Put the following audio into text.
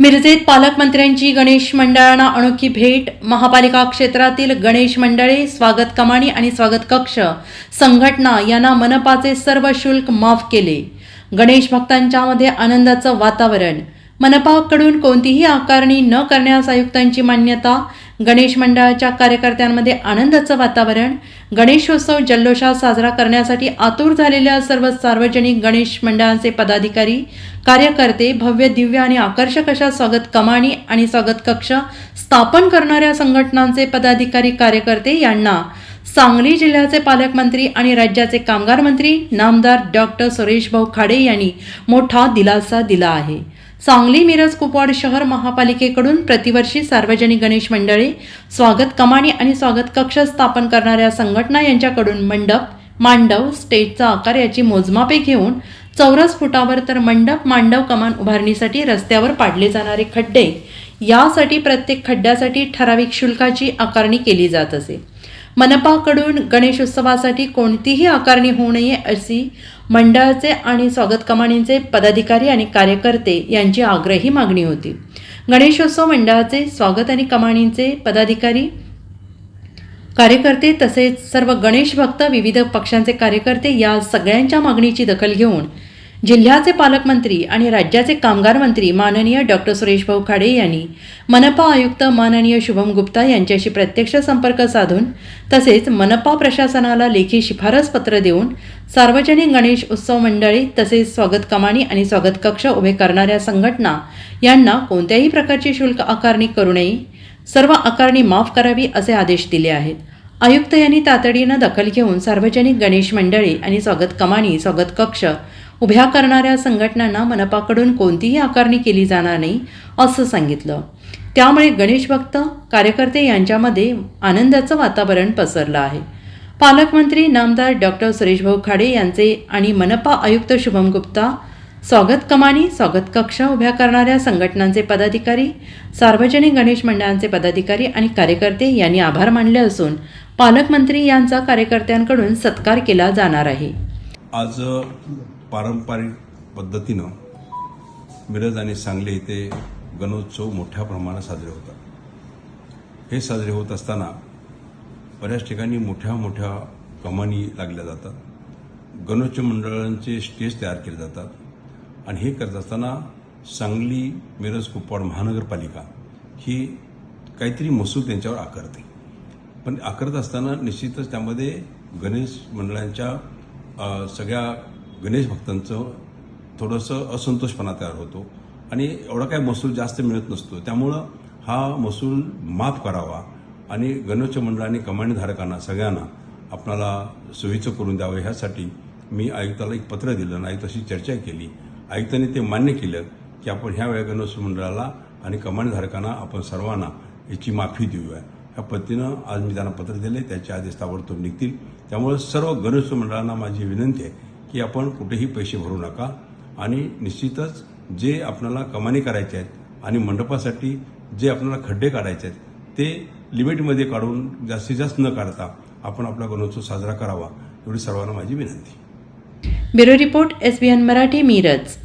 मिरजेत पालकमंत्र्यांची गणेश मंडळांना अनोखी भेट. महापालिका क्षेत्रातील गणेश मंडळे स्वागत कमाणी आणि स्वागत कक्ष संघटना यांना मनपाचे सर्व शुल्क माफ केले. गणेश भक्तांच्यामध्ये आनंदाचं वातावरण. मनपाकडून कोणतीही आकारणी न करण्यास आयुक्तांची मान्यता गणेश मंडळाच्या कार्यकर्त्यांमध्ये आनंदाचं वातावरण गणेशोत्सव जल्लोषात साजरा करण्यासाठी आतुर झालेल्या सर्व सार्वजनिक गणेश मंडळांचे पदाधिकारी कार्यकर्ते भव्य दिव्य आणि आकर्षक अशा स्वागत कमाणी आणि स्वागत कक्ष स्थापन करणाऱ्या संघटनांचे पदाधिकारी कार्यकर्ते यांना सांगली जिल्ह्याचे पालकमंत्री आणि राज्याचे कामगार मंत्री नामदार डॉक्टर सुरेश भाऊ खाडे यांनी मोठा दिलासा दिला आहे. सांगली मिरज कुपवाड शहर महापालिकेकडून प्रतिवर्षी सार्वजनिक गणेश मंडळे स्वागत कमानी आणि स्वागत कक्ष स्थापन करणाऱ्या संघटना यांच्याकडून मंडप मांडव स्टेजचा आकार याची मोजमापे घेऊन चौरस फुटावर तर मंडप मांडव कमान उभारणीसाठी रस्त्यावर पाडले जाणारे खड्डे. यासाठी प्रत्येक खड्ड्यासाठी ठराविक शुल्काची आकारणी केली जात असे. मनपाकडून गणेशोत्सवासाठी कोणतीही आकारणी होऊ नये अशी मंडळाचे आणि स्वागत कमानीचे पदाधिकारी आणि कार्यकर्ते यांची आग्रही मागणी होती. गणेशोत्सव मंडळाचे स्वागत आणि कमानीचे पदाधिकारी कार्यकर्ते तसेच सर्व गणेश भक्त विविध पक्षांचे कार्यकर्ते या सगळ्यांच्या मागणीची दखल घेऊन जिल्ह्याचे पालकमंत्री आणि राज्याचे कामगार मंत्री माननीय डॉक्टर सुरेश भाऊ खाडे यांनी मनपा आयुक्त माननीय शुभम गुप्ता यांच्याशी प्रत्यक्ष संपर्क साधून तसेच मनपा प्रशासनाला लेखी शिफारस पत्र देऊन सार्वजनिक गणेश उत्सव मंडळी तसेच स्वागत कमानी आणि स्वागत कक्ष उभे करणाऱ्या संघटना यांना कोणत्याही प्रकारची शुल्क आकारणी करू नये सर्व आकारणी माफ करावी असे आदेश दिले आहेत. आयुक्त यांनी तातडीनं दखल घेऊन सार्वजनिक गणेश मंडळी आणि स्वागत कमानी स्वागत कक्ष उभ्या करणाऱ्या संघटनांना मनपाकडून कोणतीही आकारणी केली जाणार नाही असं सांगितलं. त्यामुळे गणेश भक्त कार्यकर्ते यांच्यामध्ये आनंदाचं वातावरण पसरलं आहे. पालकमंत्री नामदार डॉक्टर सुरेशभाऊ खाडे यांचे आणि मनपा आयुक्त शुभम गुप्ता स्वागत कमानी स्वागत कक्ष उभ्या करणाऱ्या संघटनांचे पदाधिकारी सार्वजनिक गणेश मंडळांचे पदाधिकारी आणि कार्यकर्ते यांनी आभार मानले असून पालकमंत्री यांचा कार्यकर्त्यांकडून सत्कार केला जाणार आहे. आज पारंपरिक पद्धतीनं मिरज आणि सांगली येथे गणोत्सव मोठ्या प्रमाणात साजरे होतात. हे साजरे होत असताना बऱ्याच ठिकाणी मोठ्या मोठ्या कमानी लागल्या जातात. गणोत्सव मंडळांचे स्टेज तयार केले जातात. आणि हे करत असताना सांगली मिरज कुपवाड महानगरपालिका ही काहीतरी महसूल त्यांच्यावर आकारते. पण आकारत असताना निश्चितच त्यामध्ये गणेश मंडळांच्या सगळ्या गणेश भक्तांचं थोडंसं असंतोषपणा तयार होतो. आणि एवढा काही महसूल जास्त मिळत नसतो. त्यामुळं हा महसूल माफ करावा आणि गणेश मंडळाने कमानीधारकांना सगळ्यांना आपणाला सोयीचं करून द्यावं ह्यासाठी मी आयुक्ताला एक पत्र दिलं आणि आयुक्ताशी चर्चा केली. आयुक्ताने ते मान्य केलं की आपण ह्या वेळा गणेश मंडळाला आणि कमानीधारकांना आपण सर्वांना याची माफी देऊया. ह्या पद्धतीनं आज मी त्यांना पत्र दिले त्याचे आदेश ताबडतोब निघतील. त्यामुळे सर्व गणेश मंडळांना माझी विनंती आहे की आपण कुठेही पैसे भरू नका. आणि निश्चितच जे आपल्याला कमानी करायचे आहेत आणि मंडपासाठी जे आपल्याला खड्डे काढायचे आहेत ते लिमिटमध्ये काढून जास्तीत जास्त न काढता आपण आपला गणोत्सव साजरा करावा एवढी सर्वांना माझी विनंती. Bureau report S B N Marathi Miraj.